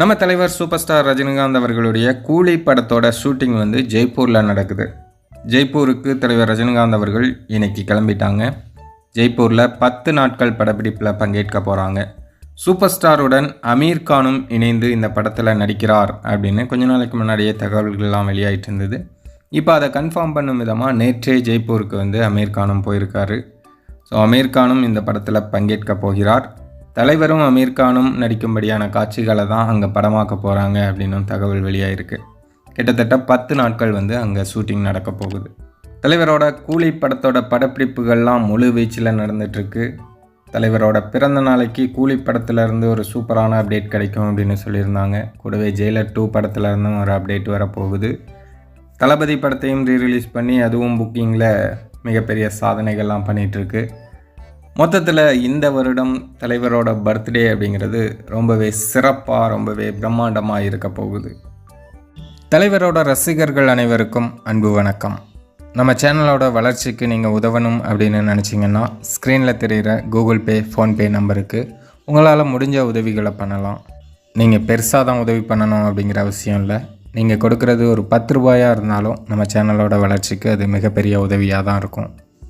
நம்ம தலைவர் super star Rajinikanth அவர்களுடைய கூலி படத்தோட ஷூட்டிங் வந்து ஜெய்ப்பூரில் நடக்குது. ஜெய்ப்பூருக்கு தலைவர் ரஜினிகாந்த் அவர்கள் இன்னைக்கு கிளம்பிட்டாங்க. ஜெய்ப்பூரில் பத்து நாட்கள் படப்பிடிப்பில் பங்கேற்க போகிறாங்க சூப்பர் ஸ்டாருடன் அமீர் கானும் இணைந்து இந்த படத்தில் நடிக்கிறார் அப்படின்னு கொஞ்ச நாளைக்கு முன்னாடியே தகவல்கள்லாம் வெளியாயிட்டு இருந்தது. இப்போ அதை கன்ஃபார்ம் பண்ணும் விதமாக நேற்றே ஜெய்ப்பூருக்கு வந்து அமீர் கானும் போயிருக்காரு. ஸோ அமீர் கானும் இந்த படத்தில் பங்கேற்க போகிறார். தலைவரும் அமீர்கானும் நடிக்கும்படியான காட்சிகளை தான் அங்கே படமாக்க போகிறாங்க அப்படின்னும் தகவல் வெளியாயிருக்கு. கிட்டத்தட்ட பத்து நாட்கள் வந்து அங்கே ஷூட்டிங் நடக்க போகுது. தலைவரோட கூலி படத்தோட படப்பிடிப்புகள்லாம் முழு வீச்சில் நடந்துட்டுருக்கு. தலைவரோட பிறந்த நாளைக்கு கூலி படத்துலேருந்து ஒரு சூப்பரான அப்டேட் கிடைக்கும் அப்படின்னு சொல்லியிருந்தாங்க. கூடவே ஜெயிலர் டூ படத்துல இருந்தும் ஒரு அப்டேட் வரப்போகுது. தளபதி படத்தையும் ரீரிலீஸ் பண்ணி அதுவும் புக்கிங்கில் மிகப்பெரிய சாதனைகள்லாம் பண்ணிகிட்ருக்கு மொத்தத்தில் இந்த வருடம் தலைவரோட பர்த்டே அப்படிங்கிறது ரொம்பவே சிறப்பாக ரொம்பவே பிரம்மாண்டமாக இருக்க போகுது. தலைவரோட ரசிகர்கள் அனைவருக்கும் அன்பு வணக்கம். நம்ம சேனலோட வளர்ச்சிக்கு நீங்கள் உதவணும் அப்படின்னு நினச்சிங்கன்னா ஸ்க்ரீனில் தெரிகிற கூகுள் பே ஃபோன்பே நம்பருக்கு உங்களால் முடிஞ்ச உதவிகளை பண்ணலாம். நீங்கள் பெருசாக தான் உதவி பண்ணணும் அப்படிங்கிற அவசியம் இல்லை. நீங்கள் கொடுக்குறது ஒரு பத்து ரூபாயாக இருந்தாலும் நம்ம சேனலோட வளர்ச்சிக்கு அது மிகப்பெரிய உதவியாக தான் இருக்கும்.